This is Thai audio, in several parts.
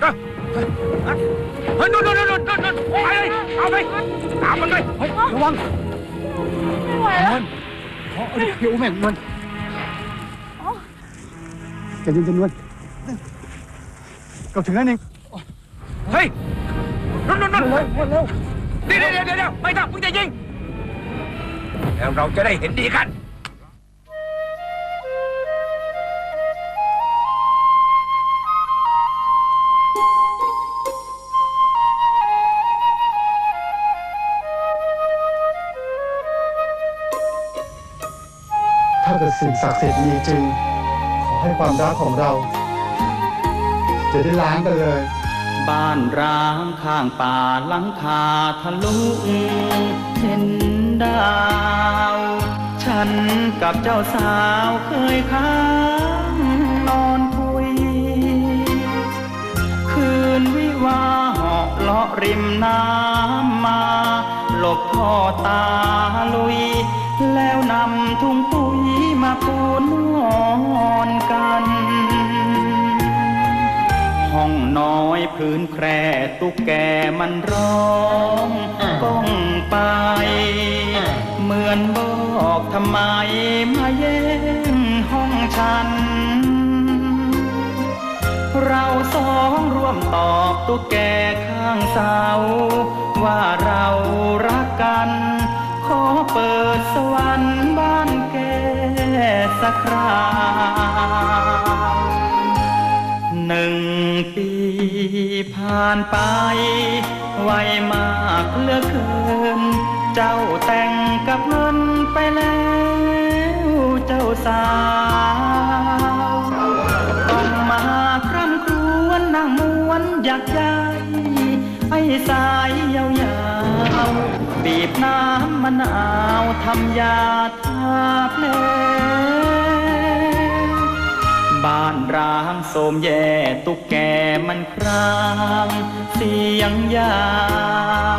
เฮ้ยนู่นนู่นนู่นนู่นนู่นไปเลยเอาไปตามมันเลยเฮ้ยระวังไม่ไหว เกิดสิ่งศักดิ์สิทธิ์มีจริง ขอให้ความรักของเรา จะได้ล้างกันเลย บ้านร้างข้างป่าหลังคาทะลุเห็นดาว ฉันกับเจ้าสาวเคยค้างนอนคุย คืนวิวาหเหาะเลาะริมน้ำมา หลบพ่อตาลุย แล้วนำถุงปุ๋ย มาปูนอนกัน ห้องน้อยพื้นแคร่ตุ๊กแกมันร้องก้องไปเหมือนบอกทำไมมาแย่งห้องฉัน เราสองร่วมตอบตุ๊กแกข้างเสาว่าเรารักกัน ขอเปิดสวรรค์บ้านแก สักคราวหนึ่งปีผ่านไป ไวมากเหลือเกิน เจ้าแต่งกับเงินไปแล้ว เจ้าสาวต้องมาคร่ำครวญนางมวนอยากใจไอ้สายยาว บีบน้ำมะนาวทำยาทาเพลบ้านร้างโสมแย่ตุ๊กแกมันครางเสียงยา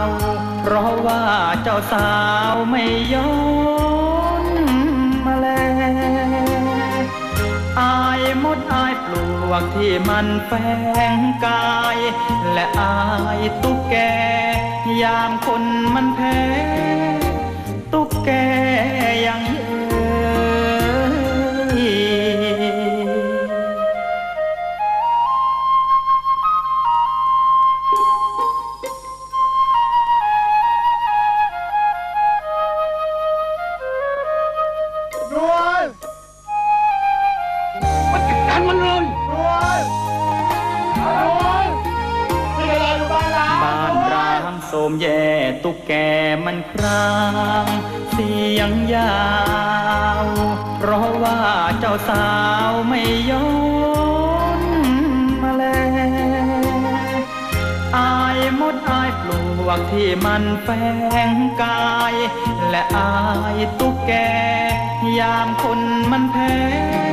ว เพราะว่าเจ้าสาวไม่ย้อนมาแลอายมดอายปลวกที่มันแฝงกาย และอายตุ๊กแก ยามคนมันแพ้ โสมแย่ตุกแกมันครางเสียงยาว เพราะว่าเจ้าสาวไม่ย้อนมาแลอายมดอายปลวกที่มันแฝงกาย และอายตุกแกยามคนมันแพ้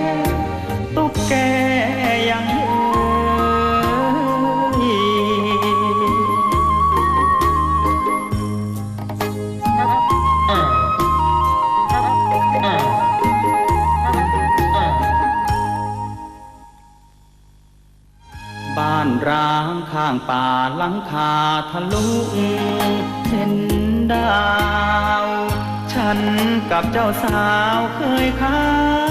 านร้างข้างป่าหลังคาทะลุเห็นดาว ฉันกับเจ้าสาวเคยค้า